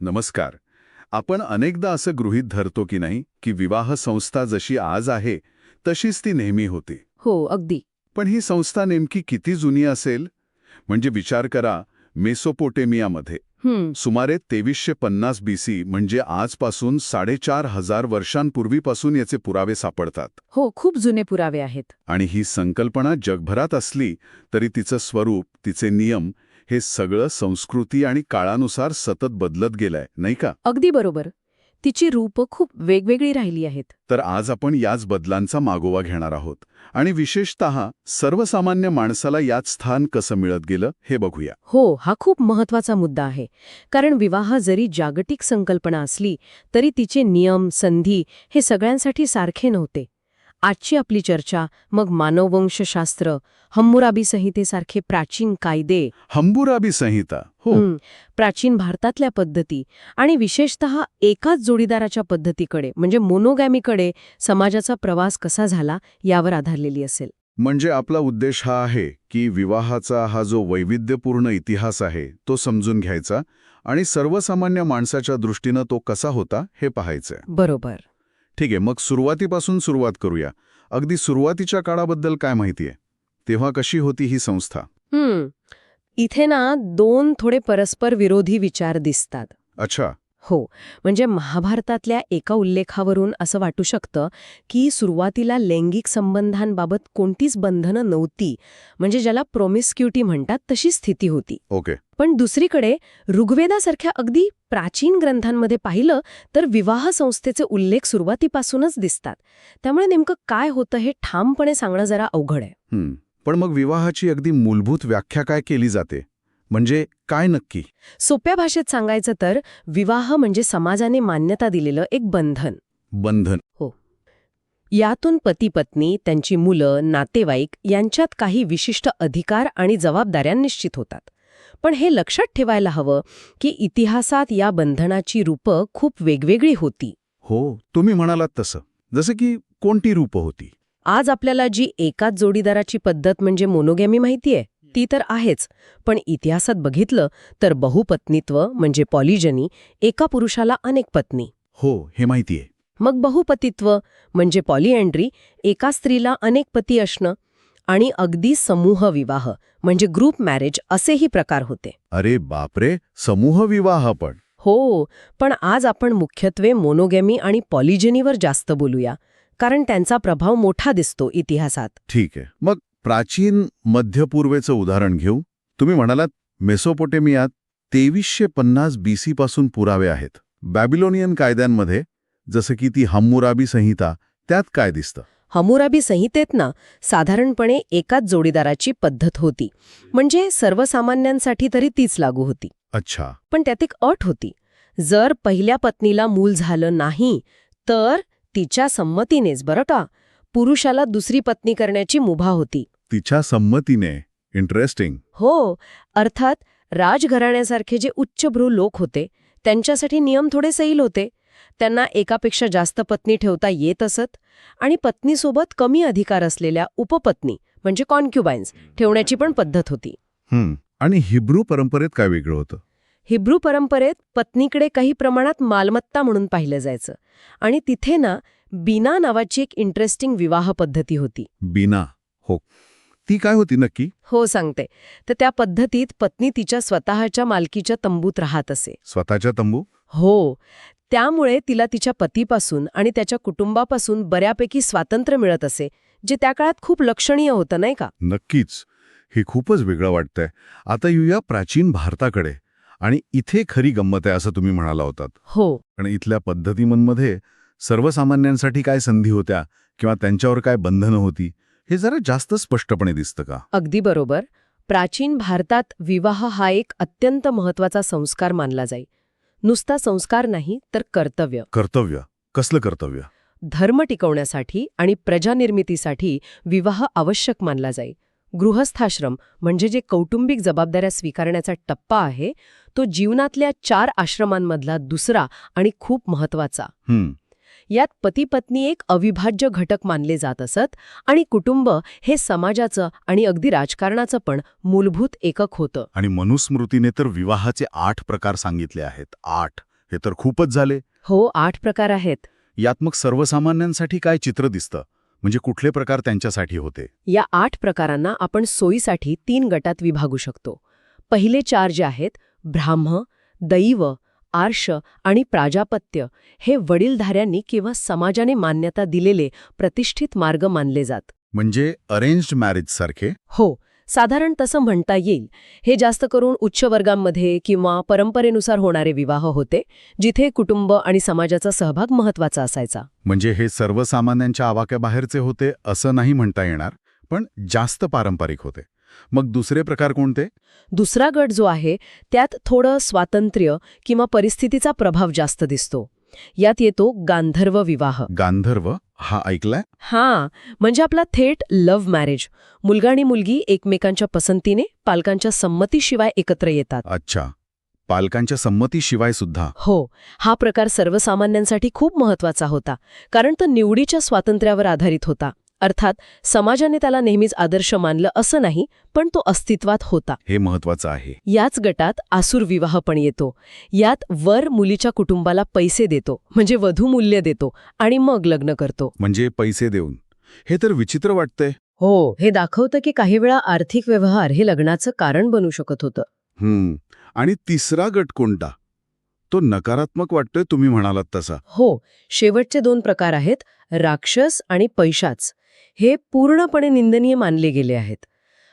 नमस्कार. आपण अनेकदा असं गृहीत धरतो की नाही की विवाह संस्था जशी आज आहे तशीच ती नेहमी होती. हो अगदी. पण ही संस्था नेमकी किती जुनी असेल? म्हणजे विचार करा मेसोपोटेमियामध्ये. सुमारे तेवीसशे पन्नास बीसी म्हणजे आजपासून साडेचार हजार वर्षांपूर्वीपासून याचे पुरावे सापडतात. हो खूप जुने पुरावे आहेत. आणि ही संकल्पना जगभरात असली तरी तिचं स्वरूप तिचे नियम हे सगळं संस्कृती आणि काळानुसार सतत बदलत गेलंय नाही का? अगदी बरोबर. तिची रूपं खूप वेगवेगळी राहिली आहेत. तर आज आपण याच बदलांचा मागोवा घेणार आहोत. आणि विशेषत सर्वसामान्य माणसाला यात स्थान कसं मिळत गेलं हे बघूया. हो हा खूप महत्त्वाचा मुद्दा आहे. कारण विवाह जरी जागतिक संकल्पना असली तरी तिचे नियम संधी हे सगळ्यांसाठी सारखे नव्हते. आजची आपली चर्चा मग मानववंशशास्त्र हम्मुराबी संहितेसारखे प्राचीन कायदे. हंबुराबी संहिता हो प्राचीन भारतातल्या पद्धती आणि विशेषत एकाच जोडीदाराच्या पद्धतीकडे म्हणजे मोनोगॅमीकडे समाजाचा प्रवास कसा झाला यावर आधारलेली असेल. म्हणजे आपला उद्देश हा आहे की विवाहाचा हा जो वैविध्यपूर्ण इतिहास आहे तो समजून घ्यायचा आणि सर्वसामान्य माणसाच्या दृष्टीनं तो कसा होता हे पाहायचंय. बरोबर. ठीक आहे मग सुरुवातीपासून सुरुवात करूया. अगदी सुरुवातीच्या काळाबद्दल काय माहितीये? तेव्हा कशी होती ही संस्था. इथे ना दोन थोडे परस्पर विरोधी विचार दिसतात. अच्छा. हो म्हणजे महाभारतातल्या एका उल्लेखावरून असं वाटू शकतं की सुरुवातीला लैंगिक संबंधांबाबत कोणतीच बंधनं नव्हती म्हणजे ज्याला प्रोमिस्क्युटी म्हणतात तशी स्थिती होती. ओके. पण दुसरीकडे ऋग्वेदासारख्या अगदी प्राचीन ग्रंथांमध्ये पाहिलं तर विवाह संस्थेचे उल्लेख सुरुवातीपासूनच दिसतात. त्यामुळे नेमकं काय होतं हे ठामपणे सांगणं जरा अवघड आहे. पण मग विवाहाची अगदी मूलभूत व्याख्या काय केली जाते? म्हणजे काय नक्की? सोप्या भाषेत सांगायचं तर विवाह म्हणजे समाजाने मान्यता दिलेलं एक बंधन. बंधन. यातून पती पत्नी त्यांची मुलं नातेवाईक यांच्यात काही विशिष्ट अधिकार आणि जबाबदाऱ्या निश्चित होतात. पण हे लक्षात ठेवायला हवं की इतिहासात या बंधनाची रूपं खूप वेगवेगळी होती. हो तुम्ही म्हणालात तसं. जसं की कोणती रूपं होती? आज आपल्याला जी एकाच जोडीदाराची पद्धत म्हणजे मोनोगॅमी माहितीये? ती तर आहेच. पण इतिहासात बघितलं तर बहुपत्नीत्व म्हणजे पॉलिजनी एका पुरुषाला अनेक पत्नी. हो हे माहितीये. मग बहुपतित्व म्हणजे पॉलिएंड्री एका स्त्रीला अनेक पती असणं आणि अगदी समूह विवाह म्हणजे ग्रुप मॅरेज असेही प्रकार होते. अरे बापरे समूह विवाह पण. हो पण आज आपण मुख्यत्वे मोनोगॅमी आणि पॉलिजेनीवर जास्त बोलूया कारण त्यांचा प्रभाव मोठा दिसतो इतिहासात. ठीक आहे. मग प्राचीन मध्यपूर्वेचं उदाहरण घेऊ. तुम्ही म्हणालात मेसोपोटेमियात तेवीसशे पन्नास बीसी पासून पुरावे आहेत. बॅबिलोनियन कायद्यांमध्ये जसं की ती हम्मुराबी संहिता त्यात काय दिसतं? हमुराबी संहितेत ना साधारणपणे एकाच जोडीदाराची पद्धत होती. म्हणजे सर्वसामान्यांसाठी तरी तीच लागू होती. अच्छा. पण त्यात एक अट होती. जर पहिल्या पत्नीला मूल झालं नाही तर तिच्या संमतीनेच बरं का? पुरुषाला दुसरी पत्नी करण्याची मुभा होती. तिच्या संमतीने. इंटरेस्टिंग हो अर्थात राजघराण्यासारखे जे उच्चभ्रू लोक होते त्यांच्यासाठी नियम थोडे सैल होते. त्यांना एकापेक्षा जास्त पत्नी ठेवता येत असत आणि पत्नीसोबत कमी अधिकार असलेल्या उपपत्नी म्हणजे कॉन्क्युबाईन्स ठेवण्याची पण पद्धत होती. आणि हिब्रू परंपरेत काय वेगळं होतं? हिब्रू परंपरेत पत्नीकडे काही प्रमाणात मालमत्ता म्हणून पाहिलं जायचं. आणि तिथे ना बीना नावाची एक इंटरेस्टिंग विवाह पद्धती होती. बीना हो. ती काय होती नक्की? हो सांगते. तर त्या पद्धतीत पत्नी तिच्या स्वतःच्या मालकीच्या तंबूत राहत असे. स्वतःच्या तंबू? हो. त्यामुळे तिला तिच्या पतीपासून आणि त्याच्या कुटुंबापासून बऱ्यापैकी स्वातंत्र्य मिळत असे जे त्या काळात खूप लक्षणीय होतं नाही का? नक्कीच. हे खूपच वेगळं वाटतंय. आता येऊया प्राचीन भारताकडे. आणि इथे खरी गंमत आहे असं तुम्ही म्हणाला होतात. हो. आणि इथल्या पद्धतीमध्ये सर्वसामान्यांसाठी काय संधी होत्या? किंवा त्यांच्यावर काय बंधनं होती? हे जरा जास्त स्पष्टपणे दिसतं का? अगदी बरोबर. प्राचीन भारतात विवाह हा एक अत्यंत महत्त्वाचा संस्कार मानला जाई. नुसता संस्कार नाही तर कर्तव्य. कर्तव्य? कसलं कर्तव्य? धर्म टिकवण्यासाठी आणि प्रजानिर्मितीसाठी विवाह आवश्यक मानला जाई. गृहस्थाश्रम म्हणजे जे कौटुंबिक जबाबदाऱ्या स्वीकारण्याचा टप्पा आहे तो जीवनातल्या चार आश्रमांमधला दुसरा आणि खूप महत्त्वाचा यात पती पत्नी एक अविभाज्य घटक मानले जात असत आणि कुटुंब हे समाजाचं आणि अगदी राजकारणाचं पण मूलभूत एकक होतं. आणि मनुस्मृतीने तर विवाहाचे आठ प्रकार सांगितले आहेत. आठ. हे तर खूपच झाले. हो आठ प्रकार आहेत. यात मग सर्वसामान्यांसाठी काय चित्र दिसतं? म्हणजे कुठले प्रकार त्यांच्यासाठी होते? या आठ प्रकारांना आपण सोयीसाठी तीन गटात विभागू शकतो. पहिले चार जे आहेत ब्राह्म दैव आर्ष आणि प्राजापत्य हे वडीलधाऱ्यांनी किंवा समाजाने मान्यता दिलेले प्रतिष्ठित मार्ग मानले जात. म्हणजे अरेंज्ड मॅरेज सारखे? हो साधारण तसं म्हणता येईल. हे जास्त करून उच्च वर्गांमध्ये किंवा परंपरेनुसार होणारे विवाह होते जिथे कुटुंब आणि समाजाचा सहभाग महत्त्वाचा असायचा. म्हणजे हे सर्वसामान्यांच्या आवाक्याबाहेरचे होते असं नाही म्हणता येणार पण जास्त पारंपरिक होते. मग दुसरे प्रकार कोणते? दुसरा गट जो आहे त्यात थोडं स्वातंत्र्य किंवा परिस्थितीचा प्रभाव जास्त दिसतो. यात येतो गांधर्व विवाह. गांधर्व? हा ऐकलाय? हां म्हणजे आपला थेट लव्ह मॅरेज मुलगा आणि मुलगी एकमेकांच्या पसंतीने पालकांच्या संमतीशिवाय एकत्र येतात. अच्छा. पालकांच्या संमतीशिवाय सुद्धा. हो हा प्रकार सर्वसामान्यांसाठी खूप महत्त्वाचा होता कारण तो निवडीच्या स्वातंत्र्यावर आधारित होता. अर्थात समाजाने त्याला नेहमीच आदर्श मानलं असं नाही पण तो अस्तित्वात होता. हे महत्वाचं आहे. याच गटात आसूर विवाह पण येतो. यात वर मुलीच्या कुटुंबाला पैसे देतो म्हणजे वधू मूल्य देतो आणि मग लग्न करतो. म्हणजे पैसे देऊन. हे तर विचित्र वाटतंय. हो हे दाखवतं की काही वेळा आर्थिक व्यवहार हे लग्नाचं कारण बनू शकत होतं. हम्म आणि तिसरा गट कोणता? तो नकारात्मक वाटतोय तुम्ही म्हणालात तसा. हो शेवटचे दोन प्रकार आहेत राक्षस आणि पैशाच. हे पूर्णपणे निंदनीय मानले गेले आहेत.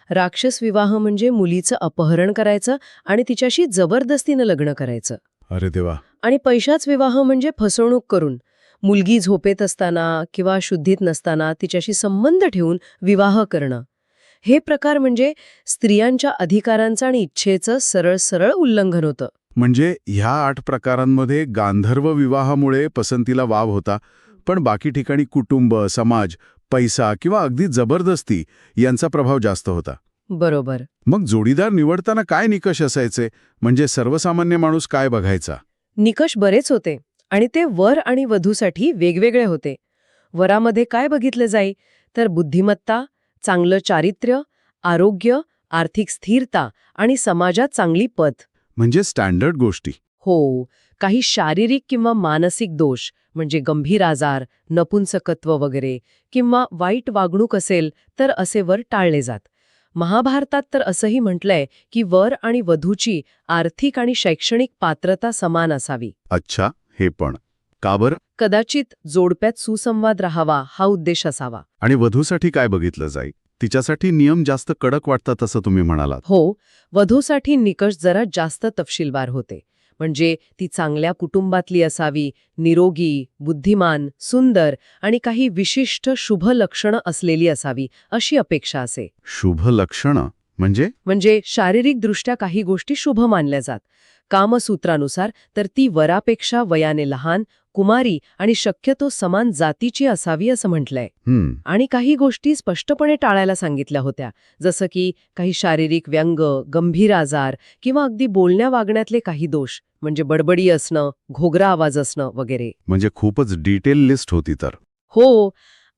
राक्षस विवाह म्हणजे मुलीचं अपहरण करायचं आणि तिच्याशी जबरदस्तीनं लग्न करायचं. अरे देवा. आणि पैशाच विवाह म्हणजे फसवणूक करून मुलगी झोपेत असताना किंवा शुद्धीत नसताना तिच्याशी संबंध ठेवून विवाह करणं. हे प्रकार म्हणजे स्त्रियांच्या अधिकारांचं आणि इच्छेचं सरळ सरळ उल्लंघन होतं. म्हणजे ह्या आठ प्रकारांमध्ये गांधर्व विवाहामुळे पसंतीला वाव होता पण बाकी ठिकाणी कुटुंब समाज पैसा किंवा अगदी जबरदस्ती यांचा प्रभाव जास्त होता. बरोबर. मग जोडीदार निवडताना काय निकष असायचे? म्हणजे सर्वसामान्य माणूस काय बघायचा? निकष बरेच होते आणि ते वर आणि वधूसाठी वेगवेगळे होते. वरामध्ये काय बघितलं जाई? तर बुद्धिमत्ता चांगलं चारित्र्य आरोग्य आर्थिक स्थिरता आणि समाजात चांगली पद म्हणजे स्टँडर्ड गोष्टी. हो काही शारीरिक किंवा मानसिक दोष. म्हणजे गंभीर आजार नपुंसकत्व वगैरे किंवा वाईट वागणूक असेल तर असे वर टाळले जात. महाभारतात तर असंही म्हटलंय की वर आणि वधूची आर्थिक आणि शैक्षणिक पात्रता समान असावी. अच्छा हे पण. का बरं? कदाचित जोडप्यात सुसंवाद राहावा हा उद्देश असावा. आणि वधूसाठी काय बघितलं जाई? तिच्यासाठी नियम जास्त कडक वाटतात असं तुम्ही म्हणालात. हो वधूसाठी निकष जरा जास्त तपशीलवार होते. म्हणजे ती चांगल्या कुटुंबातली असावी निरोगी बुद्धिमान सुंदर आणि काही विशिष्ट शुभ लक्षणं असलेली असावी अशी अपेक्षा असे. शुभ लक्षणं? म्हणजे? म्हणजे शारीरिकदृष्ट्या काही गोष्टी शुभ मानल्या जात. कामसूत्रानुसार तर ती वरापेक्षा वयाने लहान कुमारी आणि शक्यतो समान जातीची असावी असं म्हटलंय. आणि काही गोष्टी स्पष्टपणे टाळायला सांगितल्या होत्या जसं की काही शारीरिक व्यंग गंभीर आजार किंवा अगदी बोलण्या वागण्यातले काही दोष. म्हणजे बडबडी असणं घोगरा आवाज असणं वगैरे. म्हणजे खूपच डिटेल लिस्ट होती तर. हो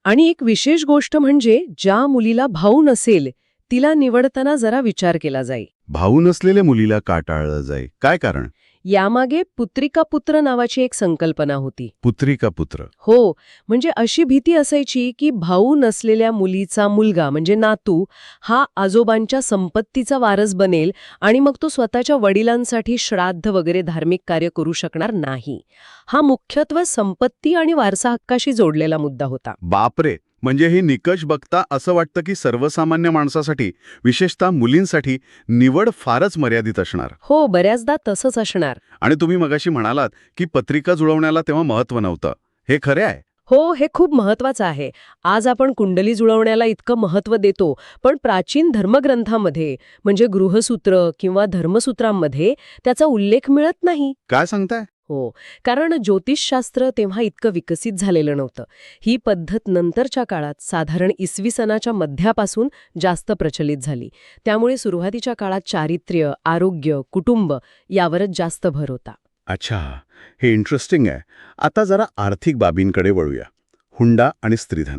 आणि एक विशेष गोष्ट म्हणजे ज्या मुलीला भाऊ नसेल तिला निवडताना जरा विचार केला जाई. भाऊ नसलेल्या मुलीला का टाळलं जाई काय कारण? यामागे पुत्रिका पुत्र नावाची एक संकल्पना होती. पुत्री का पुत्र. हो म्हणजे अशी भीती असायची की भाऊ नसलेल्या मुलीचा मुलगा म्हणजे नातू हा आजोबांच्या संपत्तीचा वारस बनेल आणि मग तो स्वतःच्या वडिलांसाठी श्राद्ध वगैरे धार्मिक कार्य करू शकणार नाही. हा मुख्यत्वे संपत्ती आणि वारसा हक्काशी जोडलेला मुद्दा होता. बापरे! म्हणजे हे निकष बघता असं वाटतं की सर्वसामान्य माणसासाठी विशेषतः मुलींसाठी निवड फारच मर्यादित असणार. हो बऱ्याचदा तसंच असणार. आणि तुम्ही मगाशी म्हणालात की पत्रिका जुळवण्याला तेव्हा महत्त्व नव्हतं. हे खरे आहे? हो हे खूप महत्वाचं आहे. आज आपण कुंडली जुळवण्याला इतकं महत्त्व देतो पण प्राचीन धर्मग्रंथामध्ये म्हणजे गृहसूत्र किंवा धर्मसूत्रांमध्ये त्याचा उल्लेख मिळत नाही. काय सांगताय? हो. कारण ज्योतिषशास्त्र तेव्हा इतकं विकसित झालेलं नव्हतं. ही पद्धत नंतरच्या काळात साधारण इसवी सनाच्या मध्यापासून जास्त प्रचलित झाली. त्यामुळे सुरुवातीच्या काळात चारित्र्य आरोग्य कुटुंब यावरच जास्त भर होता. अच्छा. हे इंटरेस्टिंग आहे. आता जरा आर्थिक बाबींकडे वळूया. हुंडा आणि स्त्रीधन.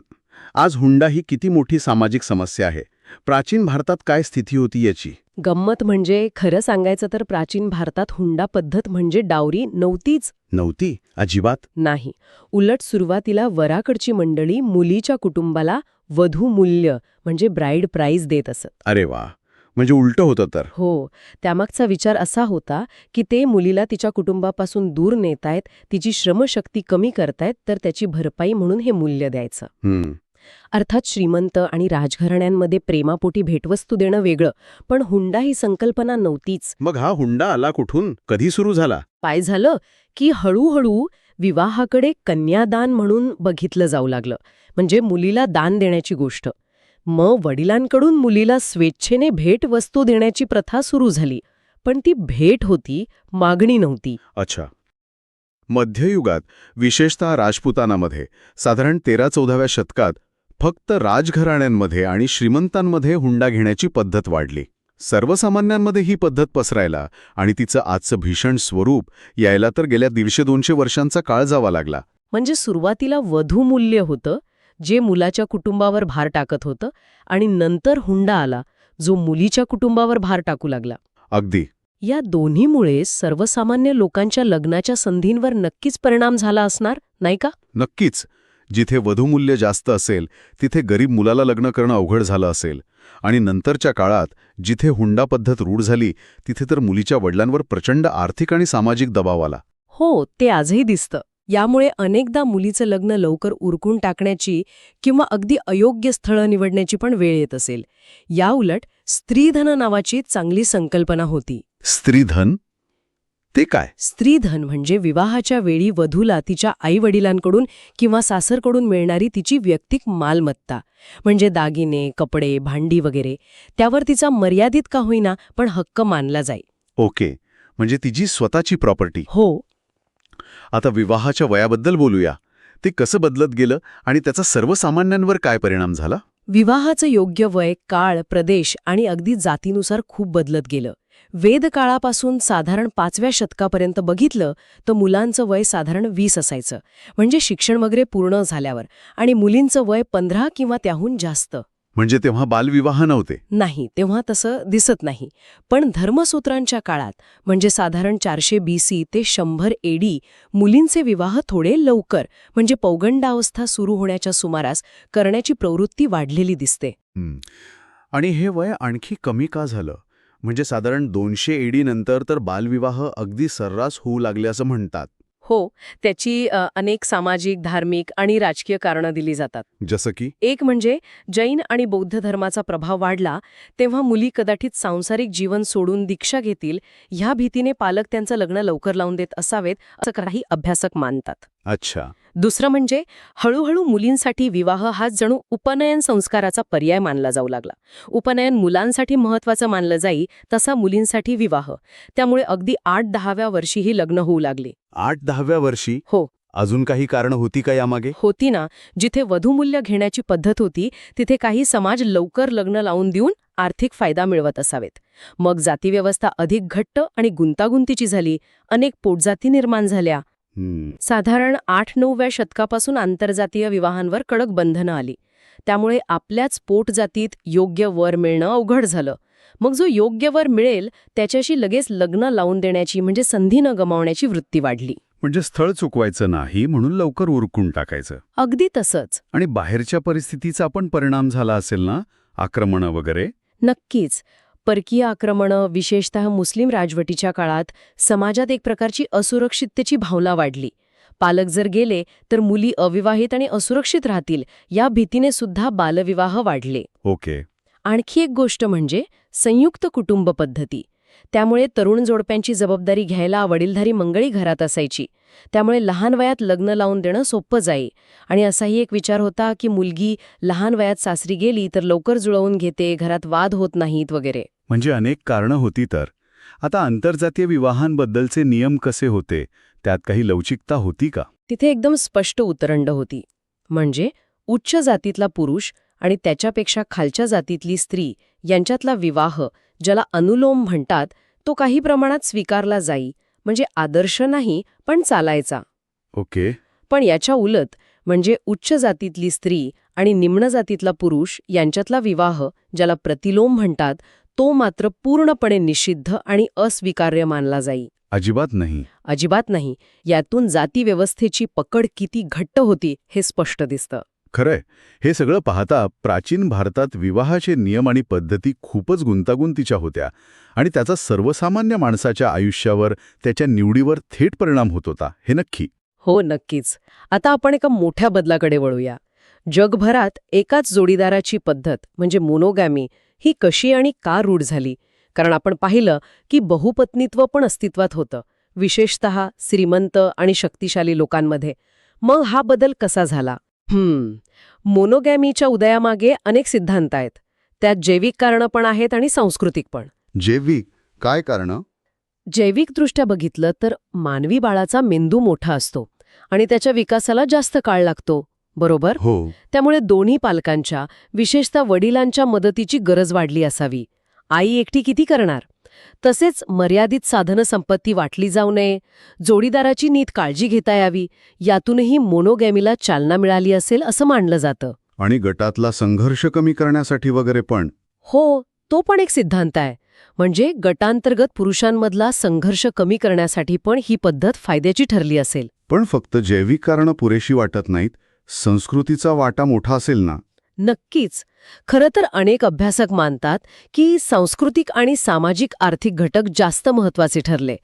आज हुंडा ही किती मोठी सामाजिक समस्या आहे? प्राचीन भारतात काय स्थिती होती याची? गंमत म्हणजे खरं सांगायचं तर प्राचीन भारतात हुंडा पद्धत म्हणजे डावरी नव्हतीच. नव्हती? अजिबात? नाही. उलट सुरुवातीला वराकडची मंडळी मुलीच्या कुटुंबाला वधू मूल्य म्हणजे ब्राईड प्राईज देत असत. अरे वा. म्हणजे उलटं होतं तर. हो. त्यामागचा विचार असा होता की ते मुलीला तिच्या कुटुंबापासून दूर नेतायत तिची श्रमशक्ती कमी करतायत तर त्याची भरपाई म्हणून हे मूल्य द्यायचं. अर्थात श्रीमंत आणि राजघराण्यांमध्ये प्रेमापोटी भेटवस्तू देणं वेगळं पण हुंडा ही संकल्पना नव्हतीच. मग हा हुंडा आला कुठून? कधी सुरू झाला? पाय झालं? की हळूहळू विवाहाकडे कन्यादान म्हणून बघितलं जाऊ लागलं म्हणजे मुलीला दान देण्याची गोष्ट. मग वडिलांकडून मुलीला स्वेच्छेने भेट वस्तू देण्याची प्रथा सुरू झाली पण ती भेट होती मागणी नव्हती. अच्छा. मध्ययुगात विशेषतः राजपुतानामध्ये साधारण तेरा चौदाव्या शतकात फक्त राजघराण्यांमध्ये आणि श्रीमंतांमध्ये हुंडा घेण्याची पद्धत वाढली. सर्वसामान्यांमध्ये ही पद्धत पसरायला आणि तिचं आजचं भीषण स्वरूप यायला तर गेल्या दीडशे दोनशे वर्षांचा काळ जावा लागला. म्हणजे सुरुवातीला वधू मूल्य होतं जे मुलाच्या कुटुंबावर भार टाकत होतं आणि नंतर हुंडा आला जो मुलीच्या कुटुंबावर भार टाकू लागला. अगदी. या दोन्हीमुळे सर्वसामान्य लोकांच्या लग्नाच्या संधींवर नक्कीच परिणाम झाला असणार नाही का? नक्कीच. जिथे वधूमूल्य जास्त असेल तिथे गरीब मुलाला लग्न करणं अवघड झालं असेल. आणि नंतरच्या काळात जिथे हुंडा पद्धत रूढ झाली तिथे तर मुलीच्या वडिलांवर प्रचंड आर्थिक आणि सामाजिक दबाव आला. हो ते आजही दिसतं. यामुळे अनेकदा मुलीचं लग्न लवकर उरकून टाकण्याची किंवा अगदी अयोग्य स्थळं निवडण्याची पण वेळ येत असेल. याउलट स्त्रीधन नावाची चांगली संकल्पना होती. स्त्रीधन? ते काय? स्त्रीधन म्हणजे विवाहाच्या वेळी वधूला तिच्या आईवडिलांकडून किंवा सासरकडून मिळणारी तिची व्यक्तिक मालमत्ता म्हणजे दागिने कपडे भांडी वगैरे. त्यावर तिचा मर्यादित का होईना पण हक्क मानला जाई. ओके. म्हणजे तिची स्वतःची प्रॉपर्टी. हो. आता विवाहाच्या वयाबद्दल बोलूया. ते कसं बदलत गेलं आणि त्याचा सर्वसामान्यांवर काय परिणाम झाला? विवाहाचं योग्य वय काळ प्रदेश आणि अगदी जातीनुसार खूप बदलत गेलं. वेदकाळापासून साधारण पाचव्या शतकापर्यंत बघितलं तर मुलांचं वय साधारण वीस असायचं. म्हणजे शिक्षण वगैरे पूर्ण झाल्यावर आणि मुलींचं वय पंधरा किंवा त्याहून जास्त. म्हणजे तेव्हा बालविवाह नव्हते? नाही तेव्हा तसं दिसत नाही. पण धर्मसूत्रांच्या काळात म्हणजे साधारण चारशे बीसी ते शंभर एडी मुलींचे विवाह थोडे लवकर म्हणजे पौगंडावस्था सुरू होण्याच्या सुमारास करण्याची प्रवृत्ती वाढलेली दिसते. हं. आणि हे वय आणखी कमी का झालं? म्हणजे साधारण दोनशे एडी नंतर तर बालविवाह अगदी सर्रास होऊ लागले असं म्हणतात. हो त्याची अनेक सामाजिक धार्मिक आणि राजकीय कारणं दिली जातात. जसं की? एक म्हणजे जैन आणि बौद्ध धर्माचा प्रभाव वाढला तेव्हा मुली कदाचित सांसारिक जीवन सोडून दीक्षा घेतील ह्या भीतीने पालक त्यांचं लग्न लवकर लावून देत असावेत असं काही अभ्यासक मानतात. अच्छा. दुसरं म्हणजे हळूहळू मुलींसाठी विवाह हा जणू उपनयन संस्काराचा पर्याय मानला जाऊ लागला. उपनयन मुलांसाठी महत्वाचं मानलं जाई तसा मुलींसाठी विवाह. त्यामुळे अगदी आठ दहाव्या वर्षीही लग्न होऊ लागले. आठ दहाव्या वर्षी? हो. अजून काही कारण होती का यामागे? होती ना. जिथे वधूमूल्य घेण्याची पद्धत होती तिथे काही समाज लवकर लग्न लावून देऊन आर्थिक फायदा मिळवत असावेत. मग जातीव्यवस्था अधिक घट्ट आणि गुंतागुंतीची झाली. अनेक पोटजाती निर्माण झाल्या. साधारण आठ नवव्या शतकापासून आंतरजातीय विवाहांवर कडक बंधनं आली. त्यामुळे आपल्याच पोटजातीत योग्य वर मिळणं अवघड झालं. मग जो योग्य वर मिळेल त्याच्याशी लगेच लग्न लावून देण्याची म्हणजे संधी न गमावण्याची वृत्ती वाढली. म्हणजे स्थळ चुकवायचं नाही म्हणून लवकर उरकून टाकायचं. अगदी तसंच. आणि बाहेरच्या परिस्थितीचा पण परिणाम झाला असेल ना? आक्रमणं वगैरे? नक्कीच. परकीय आक्रमणं विशेषतः मुस्लिम राजवटीच्या काळात समाजात एक प्रकारची असुरक्षिततेची भावना वाढली. पालक जर गेले तर मुली अविवाहित आणि असुरक्षित राहतील या भीतीने सुद्धा बालविवाह वाढले. ओके. आणखी एक गोष्ट म्हणजे संयुक्त कुटुंब पद्धती. त्यामुळे तरुण जोडप्यांची जबाबदारी घ्यायला वडीलधारी मंगळी घरात असायची. त्यामुळे लहान वयात लग्न लावून देणं सोपं जाई. आणि असाही एक विचार होता की मुलगी लहान वयात सासरी गेली तर लवकर जुळवून घेते घरात वाद होत नाहीत वगैरे. म्हणजे अनेक कारणं होती तर. आता आंतरजातीय विवाहांबद्दलचे नियम कसे होते? त्यात काही लवचिकता होती का? तिथे एकदम स्पष्ट उतरंड होती. म्हणजे उच्च जातीतला पुरुष आणि त्याच्यापेक्षा खालच्या जातीतली स्त्री यांच्यातला विवाह ज्याला अनुलोम म्हणतात तो काही प्रमाणात स्वीकारला जाई. म्हणजे आदर्श नाही पण चालायचा. ओके. पण याच्या उलट म्हणजे उच्च जातीतली स्त्री आणि निम्न जातीतला पुरुष यांच्यातला विवाह ज्याला प्रतिलोम म्हणतात तो मात्र पूर्णपणे निषिद्ध आणि अस्वीकार्य मानला जाई. अजिबात नाही. अजिबात नाही. यातून जातीव्यवस्थेची पकड किती घट्ट होती हे स्पष्ट दिसतं. खरंय. हे सगळं पाहता प्राचीन भारतात विवाहाचे नियम आणि पद्धती खूपच गुंतागुंतीच्या होत्या आणि त्याचा सर्वसामान्य माणसाच्या आयुष्यावर त्याच्या निवडीवर थेट परिणाम होत होता हे नक्की. हो नक्कीच. आता आपण एका मोठ्या बदलाकडे वळूया. जगभरात एकाच जोडीदाराची पद्धत म्हणजे मोनोगॅमी ही कशी आणि का रूढ झाली? कारण आपण पाहिलं की बहुपत्नीत्व पण अस्तित्वात होतं विशेषत श्रीमंत आणि शक्तिशाली लोकांमध्ये. मग हा बदल कसा झाला? मोनोगॅमीच्या उदयामागे अनेक सिद्धांत आहेत. त्यात जैविक कारणं पण आहेत आणि सांस्कृतिक पण. जैविक? काय कारण? जैविकदृष्ट्या बघितलं तर मानवी बाळाचा मेंदू मोठा असतो आणि त्याच्या विकासाला जास्त काळ लागतो बरोबर? हो. त्यामुळे दोन्ही पालकांच्या विशेषतः वडिलांच्या मदतीची गरज वाढली असावी. आई एकटी किती करणार? तसेच मर्यादित साधनं संपत्ती वाटली जाऊ नये जोडीदाराची नीट काळजी घेता यावी यातूनही मोनोगॅमीला चालना मिळाली असेल असं मानलं जातं. आणि गटातला संघर्ष कमी करण्यासाठी वगैरे पण. हो तो पण एक सिद्धांत आहे. म्हणजे गटांतर्गत पुरुषांमधला संघर्ष कमी करण्यासाठी पण ही पद्धत फायद्याची ठरली असेल. पण फक्त जैविक कारणं पुरेशी वाटत नाहीत संस्कृतीचा वाटा मोठा असेल ना? नक्कीच. खरं तर अनेक अभ्यासक मानतात की सांस्कृतिक आणि सामाजिक आर्थिक घटक जास्त महत्त्वाचे ठरले.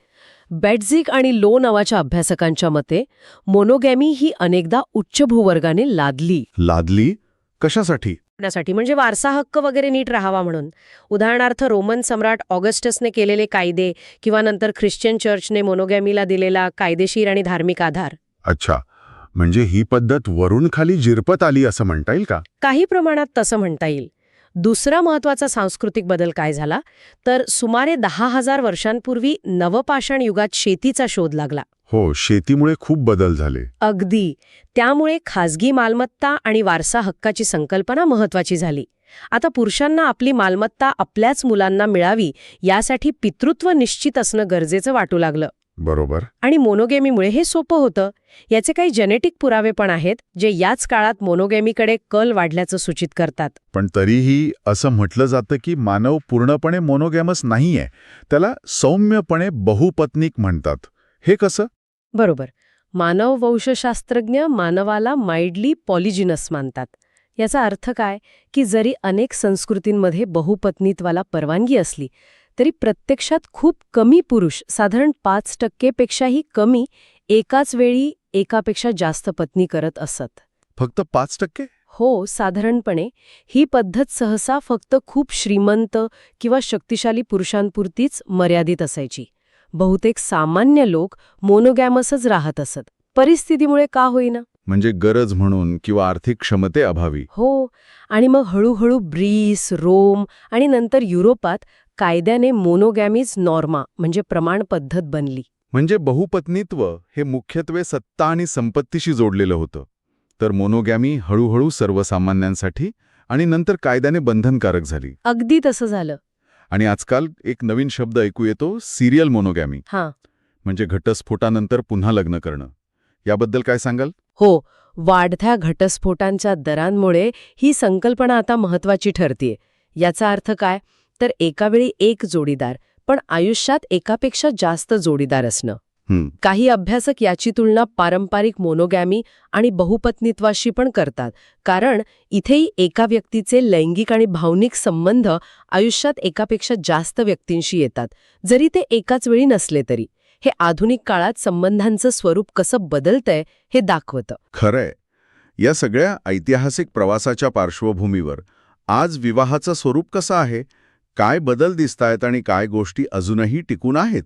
बॅटझिक आणि लो नावाच्या अभ्यासकांच्या मते मोनोगॅमी ही अनेकदा उच्च भूवर्गाने लादली. लादली? कशासाठी? साठी म्हणजे वारसा हक्क वगैरे नीट राहावा म्हणून. उदाहरणार्थ रोमन सम्राट ऑगस्टसने केलेले कायदे किंवा नंतर ख्रिश्चन चर्चने मोनोगॅमीला दिलेला कायदेशीर आणि धार्मिक आधार. अच्छा. म्हणजे ही पद्धत वरून खाली जिरपत आली असं म्हणता येईल का? काही प्रमाणात तसं म्हणता येईल. दुसरा महत्त्वाचा सांस्कृतिक बदल काय झाला? तर सुमारे दहा हजार वर्षांपूर्वी नवपाषाण युगात शेतीचा शोध लागला. हो शेतीमुळे खूप बदल झाले. अगदी. त्यामुळे खाजगी मालमत्ता आणि वारसा हक्काची संकल्पना महत्वाची झाली. आता पुरुषांना आपली मालमत्ता आपल्याच मुलांना मिळावी यासाठी पितृत्व निश्चित असणं गरजेचं वाटू लागलं. बरोबर. आणि मोनोगेमीमुळे हे सोपं होतं. याचे काही जेनेटिक पुरावे पण आहेत जे याच काळात मोनोगेमीकडे कल वाढल्याचं सूचित करतात. पण तरीही असं म्हटलं जातं की मानव पूर्णपणे मोनोगॅमस नाहीये. त्याला सौम्यपणे बहुपत्निक म्हणतात. हे कसं? बरोबर. मानव वंशशास्त्रज्ञ मानवाला माइडली पॉलिजिनस मानतात. याचा अर्थ काय? की जरी अनेक संस्कृतींमध्ये बहुपत्नीत्वाला परवानगी असली तरी प्रत्यक्षात खूप कमी पुरुष साधारण पाच टक्केपेक्षाही कमी एकाच वेळी एकापेक्षा जास्त पत्नी करत असत. फक्त पाच टक्के? हो साधारणपणे. ही पद्धत सहसा फक्त खूप श्रीमंत किंवा शक्तिशाली पुरुषांपुरतीच मर्यादित असायची. बहुतेक सामान्य लोक मोनोगॅमसच राहत असत. परिस्थितीमुळे का होईना? म्हणजे गरज म्हणून किंवा आर्थिक क्षमतेअभावी हो आणि मग हळूहळू ब्रीस रोम आणि नंतर युरोपात कायद्याने मोनोगॅमीज नॉर्मा म्हणजे प्रमाण पद्धत बनली. म्हणजे बहुपत्नीत्व हे मुख्यत्वे सत्ता आणि संपत्तीशी जोडलेलं होतं. तर मोनोगॅमी हळूहळू सर्वसामान्यांसाठी आणि नंतर कायद्याने बंधनकारक झाली. अगदी तसं झालं. आणि आजकाल एक नवीन शब्द ऐकू येतो सिरियल मोनोगॅमी. हां. म्हणजे घटस्फोटानंतर पुन्हा लग्न करणं. याबद्दल काय सांगाल? हो वाढत्या घटस्फोटांच्या दरांमुळे ही संकल्पना आता महत्वाची ठरतीये. याचा अर्थ काय? तर एकावेळी एक जोडीदार पण आयुष्यात एकापेक्षा जास्त जोडीदार असणं. काही अभ्यासक याची तुलना पारंपरिक मोनोगॅमी आणि बहुपत्नीत्वाशी पण करतात कारण इथेही एका व्यक्तीचे लैंगिक आणि भावनिक संबंध आयुष्यात एकापेक्षा जास्त व्यक्तींशी येतात जरी ते एकाच वेळी नसले तरी. हे आधुनिक काळात संबंधांचं स्वरूप कसं बदलतंय हे दाखवतं. खरंय. या सगळ्या ऐतिहासिक प्रवासाच्या पार्श्वभूमीवर आज विवाहाचं स्वरूप कसं आहे? काय बदल दिसतायत आणि काय गोष्टी अजूनही टिकून आहेत?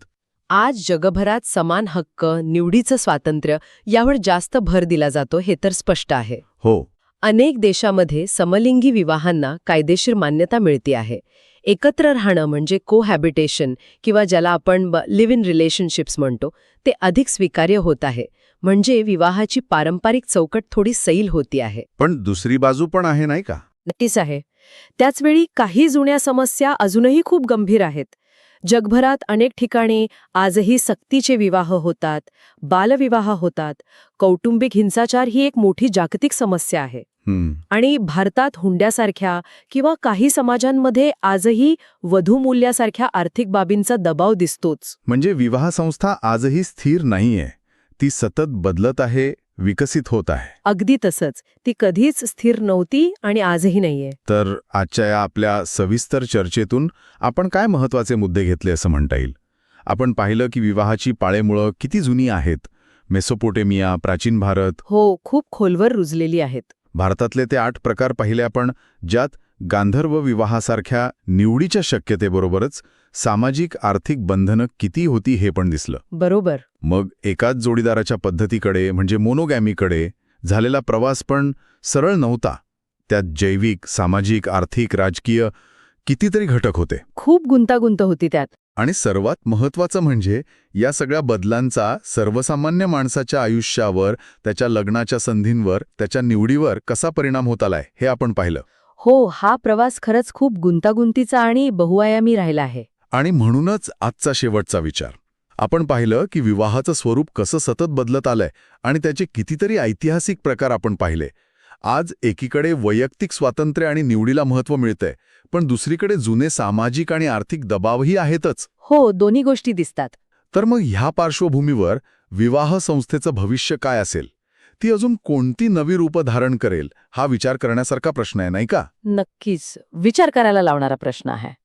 आज जगभरात समान हक्क निवडीचं स्वातंत्र्य यावर जास्त भर दिला जातो हे तर स्पष्ट आहे. हो. अनेक देशामध्ये समलिंगी विवाहांना कायदेशीर मान्यता मिळते आहे. एकत्र राहणं म्हणजे कोहॅबिटेशन किंवा ज्याला आपण लिव्ह इन रिलेशनशिप्स म्हणतो ते अधिक स्वीकार्य होत आहे. म्हणजे विवाहाची पारंपरिक चौकट थोडी सैल होती आहे. पण दुसरी बाजू पण आहे नाही का? नक्कीच आहे. त्याचवेळी काही जुन्या समस्या अजूनही खूप गंभीर आहेत. जगभरात अनेक ठिकाणी आजही सक्तीचे विवाह होतात बालविवाह होतात. कौटुंबिक हिंसाचार ही एक मोठी जागतिक समस्या आहे. आणि भारतात हुंड्यासारख्या किंवा काही समाजांमध्ये आजही वधूमूल्यासारख्या आर्थिक बाबींचा दबाव दिसतोच. म्हणजे विवाह संस्था आजही स्थिर नाहीये. ती सतत बदलत आहे विकसित होत आहे. अगदी तसंच. ती कधीच स्थिर नव्हती आणि आजही नाहीये. तर आजच्या या आपल्या सविस्तर चर्चेतून आपण काय महत्त्वाचे मुद्दे घेतले असं म्हणता येईल? आपण पाहिलं की विवाहाची पाळेमुळं किती जुनी आहेत. मेसोपोटेमिया प्राचीन भारत. हो खूप खोलवर रुजलेली आहेत. भारतातले ते आठ प्रकार पाहिले आपण ज्यात गांधर्व विवाहासारख्या निवडीच्या शक्यतेबरोबरच सामाजिक आर्थिक बंधनं किती होती हे पण दिसलं. बरोबर. मग एकाच जोडीदाराच्या पद्धतीकडे म्हणजे मोनोगॅमीकडे झालेला प्रवास पण सरळ नव्हता. त्यात जैविक सामाजिक आर्थिक राजकीय कितीतरी घटक होते. खूप गुंतागुंत होती त्यात. आणि सर्वात महत्वाचं म्हणजे या सगळ्या बदलांचा सर्वसामान्य माणसाच्या आयुष्यावर त्याच्या लग्नाच्या संधींवर त्याच्या निवडीवर कसा परिणाम होत आलाय हे आपण पाहिलं. हो हा प्रवास खरंच खूप गुंतागुंतीचा आणि बहुआयामी राहिला आहे. आणि म्हणूनच आजचा शेवटचा विचार. आपण पाहिलं की विवाहाचं स्वरूप कसं सतत बदलत आलंय आणि त्याचे कितीतरी ऐतिहासिक प्रकार आपण पाहिले. आज एकीकडे वैयक्तिक स्वातंत्र्य आणि निवडीला महत्त्व मिळतंय पण दुसरीकडे जुने सामाजिक आणि आर्थिक दबावही आहेतच. हो दोन्ही गोष्टी दिसतात. तर मग ह्या पार्श्वभूमीवर विवाह संस्थेचं भविष्य काय असेल? ती अजून कोणती नवी रूपं धारण करेल हा विचार करण्यासारखा प्रश्न आहे नाही का? नक्कीच. विचार करायला लावणारा प्रश्न आहे.